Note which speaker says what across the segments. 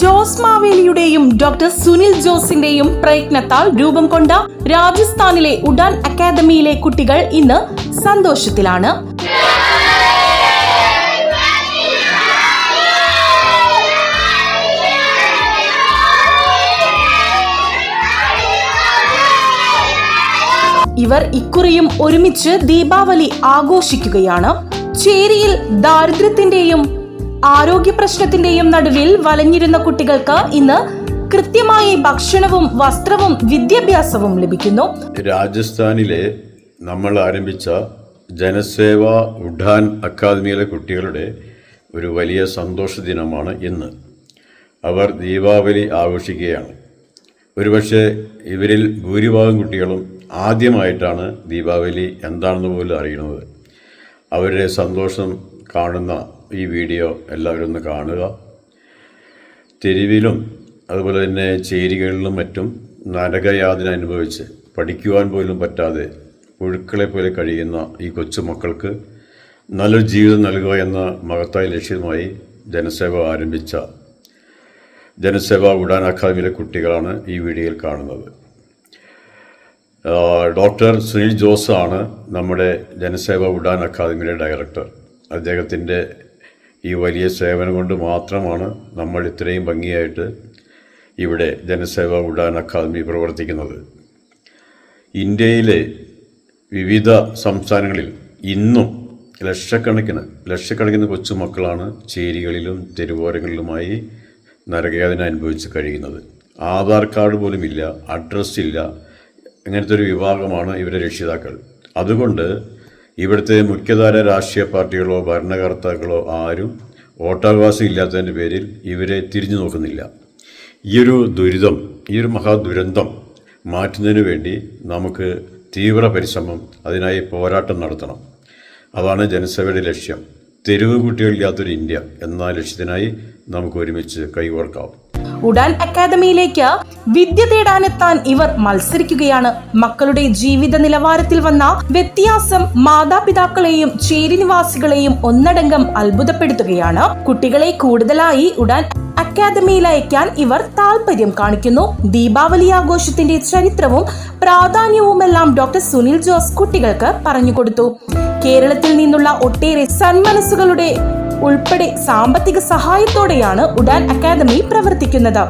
Speaker 1: ജോസ് മാവേലിയുടെയും ഡോക്ടർ സുനിൽ ജോസിന്റെയും പ്രയത്നത്താൽ രൂപം കൊണ്ട രാജസ്ഥാനിലെ ഉഡാൻ അക്കാദമിയിലെ കുട്ടികൾ ഇന്ന് സന്തോഷത്തിലാണ്. ഇവർ ഇക്കുറിയും ഒരുമിച്ച് ദീപാവലി ആഘോഷിക്കുകയാണ്. ചേരിയിൽ ദാരിദ്ര്യത്തിന്റെയും ആരോഗ്യ പ്രശ്നത്തിന്റെയും നടുവിൽ വലഞ്ഞിരുന്ന കുട്ടികൾക്ക് ഇന്ന് കൃത്യമായി ഭക്ഷണവും വസ്ത്രവും വിദ്യാഭ്യാസവും ലഭിക്കുന്നു.
Speaker 2: രാജസ്ഥാനിലെ നമ്മൾ ആരംഭിച്ച ജനസേവ ഉഡാൻ അക്കാദമിയിലെ കുട്ടികളുടെ ഒരു വലിയ സന്തോഷ ദിനമാണ് ഇന്ന്. അവർ ദീപാവലി ആഘോഷിക്കുകയാണ്. ഒരുപക്ഷെ ഇവരിൽ ഭൂരിഭാഗം കുട്ടികളും ആദ്യമായിട്ടാണ് ദീപാവലി എന്താണെന്ന് പോലും അറിയുന്നത്. അവരുടെ സന്തോഷം കാണുന്ന ഈ വീഡിയോ എല്ലാവരും ഒന്ന് കാണുക. തെരുവിലും അതുപോലെ തന്നെ ചേരികളിലും മറ്റും നരകയാതന അനുഭവിച്ച് പഠിക്കുവാൻ പോലും പറ്റാതെ പുഴുക്കളെ പോലെ കഴിയുന്ന ഈ കൊച്ചു മക്കൾക്ക് നല്ലൊരു ജീവിതം നൽകുക എന്ന മഹത്തായ ലക്ഷ്യമായി ജനസേവ ആരംഭിച്ച ജനസേവ ഉഡാൻ അക്കാദമിയിലെ കുട്ടികളാണ് ഈ വീഡിയോയിൽ കാണുന്നത്. ഡോക്ടർ സുനിൽ ജോസ് ആണ് നമ്മുടെ ജനസേവ ഉഡാൻ അക്കാദമിയുടെ ഡയറക്ടർ. അദ്ദേഹത്തിന്റെ ഈ വലിയ സേവനം കൊണ്ട് മാത്രമാണ് നമ്മൾ ഇത്രയും ഭംഗിയായിട്ട് ഇവിടെ ജനസേവ ഉഡാൻ അക്കാദമി പ്രവർത്തിക്കുന്നത്. ഇന്ത്യയിലെ വിവിധ സംസ്ഥാനങ്ങളിൽ ഇന്നും ലക്ഷക്കണക്കിന് ലക്ഷക്കണക്കിന് കൊച്ചുമക്കളാണ് ചേരികളിലും തെരുവോരങ്ങളിലുമായി നരകയാതന അനുഭവിച്ച് കഴിയുന്നത്. ആധാർ കാർഡ് പോലും ഇല്ല അഡ്രസ്സ് ഇല്ല ഇങ്ങനത്തെ ഒരു വിഭാഗമാണ് ഇവരുടെ രക്ഷിതാക്കൾ. അതുകൊണ്ട് ഇവിടുത്തെ മുഖ്യധാര രാഷ്ട്രീയ പാർട്ടികളോ ഭരണകർത്താക്കളോ ആരും വോട്ടവകാശം ഇല്ലാത്തതിന്റെ പേരിൽ ഇവരെ തിരിഞ്ഞു നോക്കുന്നില്ല. ഈ ഒരു ദുരിതം ഈ ഒരു മഹാദുരന്തം മാറ്റുന്നതിന് വേണ്ടി നമുക്ക് തീവ്ര പരിശ്രമം അതിനായി പോരാട്ടം നടത്തണം. അതാണ് ജനസേവയുടെ ലക്ഷ്യം. തെരുവ് കുട്ടികളില്ലാത്തൊരു ഇന്ത്യ എന്ന ലക്ഷ്യത്തിനായി നമുക്ക് ഒരുമിച്ച് കൈകോർക്കാം.
Speaker 1: ഉഡാൻ അക്കാദമിയിലേക്ക് വിദ്യ തേടാനെത്താൻ ഇവർ മത്സരിക്കുകയാണ്. മക്കളുടെ ജീവിത നിലവാരത്തിൽ വന്ന വ്യത്യാസം മാതാപിതാക്കളെയും ചേരിനിവാസികളെയും ഒന്നടങ്കം അത്ഭുതപ്പെടുത്തുകയാണ്. കുട്ടികളെ കൂടുതലായി ഉടാൻ അക്കാദമിയിൽ അയക്കാൻ ഇവർ താല്പര്യം കാണിക്കുന്നു. ദീപാവലി ആഘോഷത്തിന്റെ ചരിത്രവും പ്രാധാന്യവുമെല്ലാം ഡോക്ടർ സുനിൽ ജോസ് കുട്ടികൾക്ക് പറഞ്ഞുകൊടുത്തു കേരളത്തിൽ നിന്നുള്ള ഒട്ടേറെ സന്മനസ്സുകളുടെ ഉൾപ്പെടെ സാമ്പത്തിക സഹായത്തോടെയാണ് ഉഡാൻ അക്കാദമി പ്രവർത്തിക്കുന്നത്.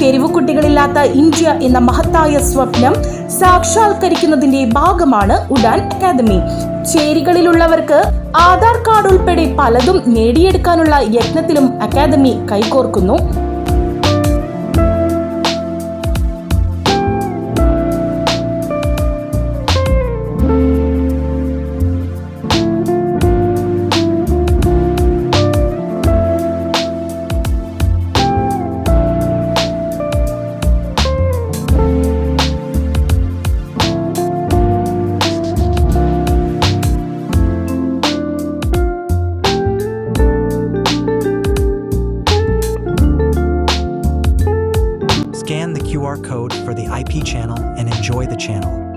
Speaker 1: തെരുവുകുട്ടികളില്ലാത്ത ഇന്ത്യ എന്ന മഹത്തായ സ്വപ്നം സാക്ഷാത്കരിക്കുന്നതിന്റെ ഭാഗമാണ് ഉഡാൻ അക്കാദമി. ചേരികളിലുള്ളവർക്ക് ആധാർ കാർഡ് ഉൾപ്പെടെ പലതും നേടിയെടുക്കാനുള്ള യത്നത്തിലും അക്കാദമി കൈകോർക്കുന്നു.
Speaker 3: Scan the QR code for the IP channel and enjoy the channel.